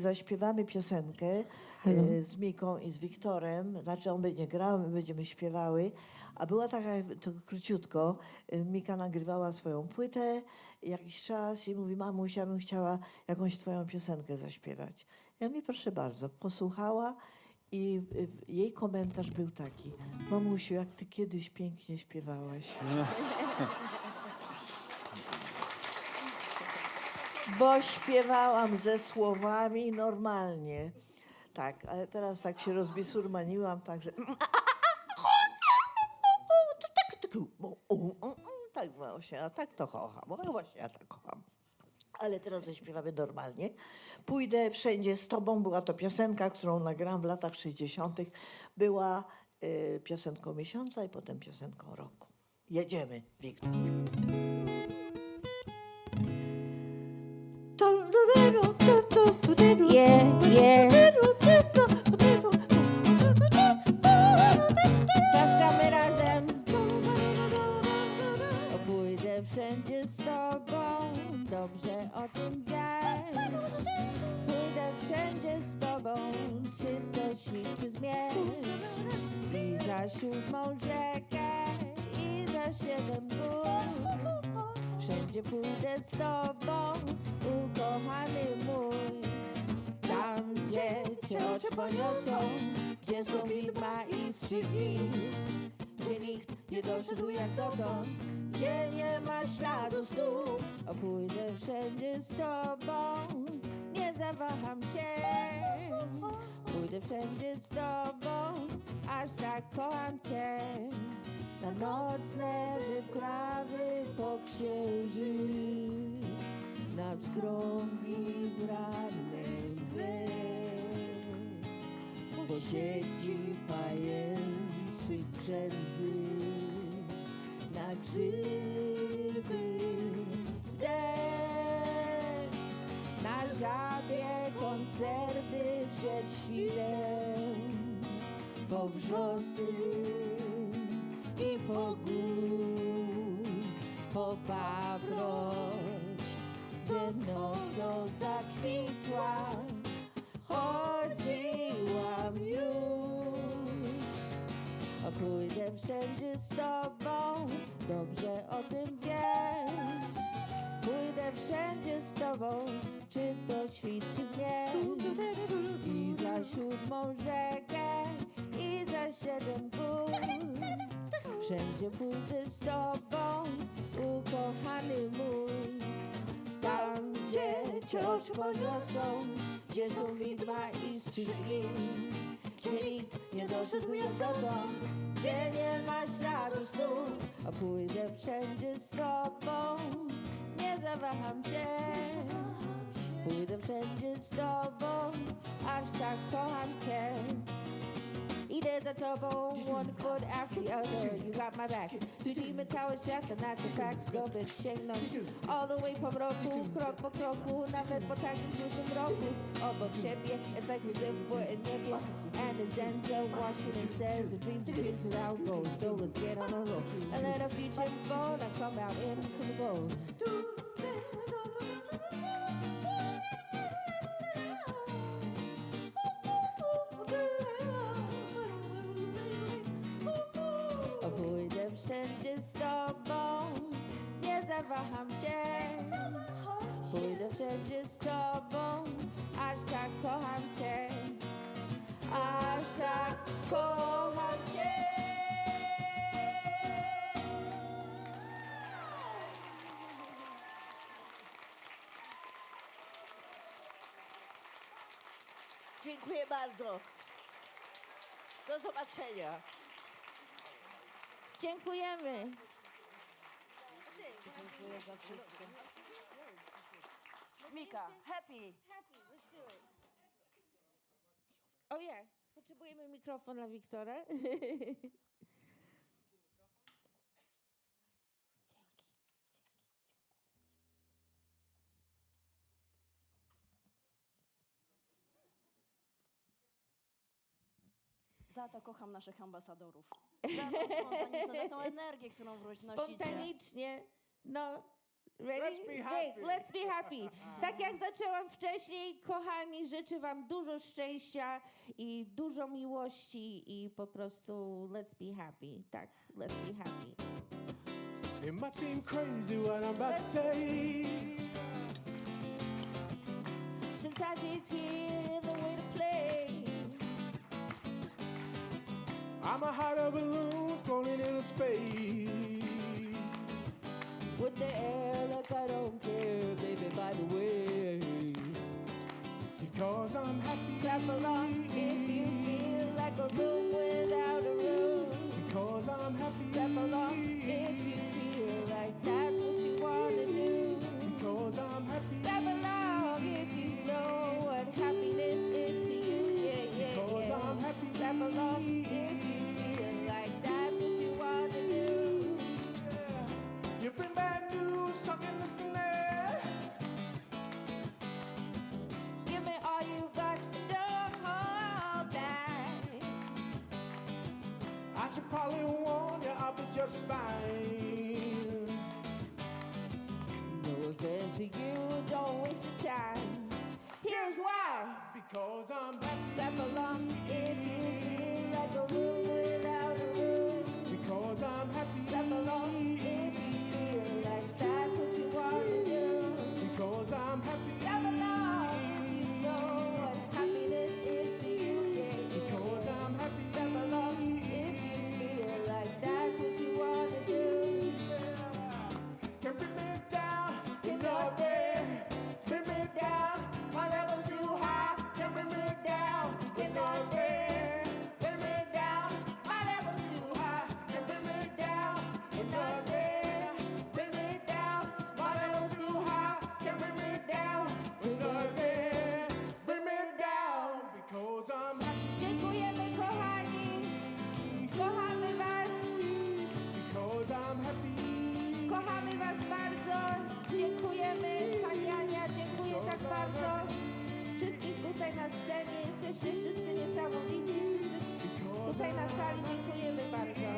Zaśpiewamy piosenkę Halo. e, z Miką i z Wiktorem, znaczy on będzie grał, my będziemy śpiewały, a była taka, to króciutko, e, Mika nagrywała swoją płytę jakiś czas i mówi, mamuś, ja bym chciała jakąś twoją piosenkę zaśpiewać. Ja mi proszę bardzo, posłuchała i e, jej komentarz był taki, mamusiu, jak ty kiedyś pięknie śpiewałaś. Bo śpiewałam ze słowami normalnie. Tak, ale teraz tak się rozbisurmaniłam, tak, że... Tak właśnie, a tak to kocham. No właśnie, ja tak kocham. Ale teraz zaśpiewamy normalnie. Pójdę wszędzie z tobą. Była to piosenka, którą nagrałam w latach 60. Była y, piosenką miesiąca i potem piosenką roku. Jedziemy, Wiktor. Yeah, yeah. Klaskamy razem. Pójdę wszędzie z tobą, dobrze o tym wiesz. Pójdę wszędzie z tobą, czy to świt, czy zmierz. I za siódmą rzekę, i za siedem gór. Wszędzie pójdę z tobą, ukochany mój. Tam, gdzie cię oczy poniosą, gdzie są widma i strzygi, gdzie nikt nie doszedł jak dotąd, gdzie nie ma śladu stóp. Pójdę wszędzie z tobą, nie zawaham się. Pójdę wszędzie z tobą, aż zakocham cię. Na nocne pstrągi w ranny deszcz, po sieci pajęczych przędzy, na grzyby w deszcz, na żabie koncerty przed świtem, po wrzosy i po gór, po paproć, że nocą zakwitła, chodziłam już. Pójdę wszędzie z tobą, dobrze o tym wiesz. Pójdę wszędzie z tobą, czy to świt, czy zmierz. I za siódmą rzekę, i za siedem gór. Wszędzie pójdę z tobą, ukochany mój. Oczy poniosą, gdzie są widma i strzygi, gdzie nikt nie doszedł jak dotąd, gdzie nie ma śladu stóp. A pójdę wszędzie z tobą, nie zawaham się. Pójdę wszędzie z tobą, aż tak kocham cię. Idę za tobą, one foot after the other, you got my back. Tujmy cały świat, a na te fact zdobyć sięgnąć. All the way po roku, krok po kroku, nawet po takim trudnym roku. Obok siebie, it's like we're in niebie. And as Denzel Washington says, a dream's a dream without goals, so let's get on a roll. And let our future unfold, and come out in for the gold. Dziękuję bardzo. Do zobaczenia. Dziękujemy. Mika, happy. O ja, potrzebujemy mikrofon dla Wiktora. Za to kocham naszych ambasadorów. Za tą za tą energię, którą w. Spontanicznie, no... Ready? Let's be happy. Hey, let's be happy. Tak jak zaczęłam wcześniej, kochani, życzę Wam dużo szczęścia i dużo miłości i po prostu let's be happy. Tak, let's be happy. It might seem crazy what I'm about to say. Sometimes it's here the I'm a hot air balloon floating into space. I'll be just fine. się, wszyscy niesamowici, wszyscy tutaj na sali dziękujemy bardzo.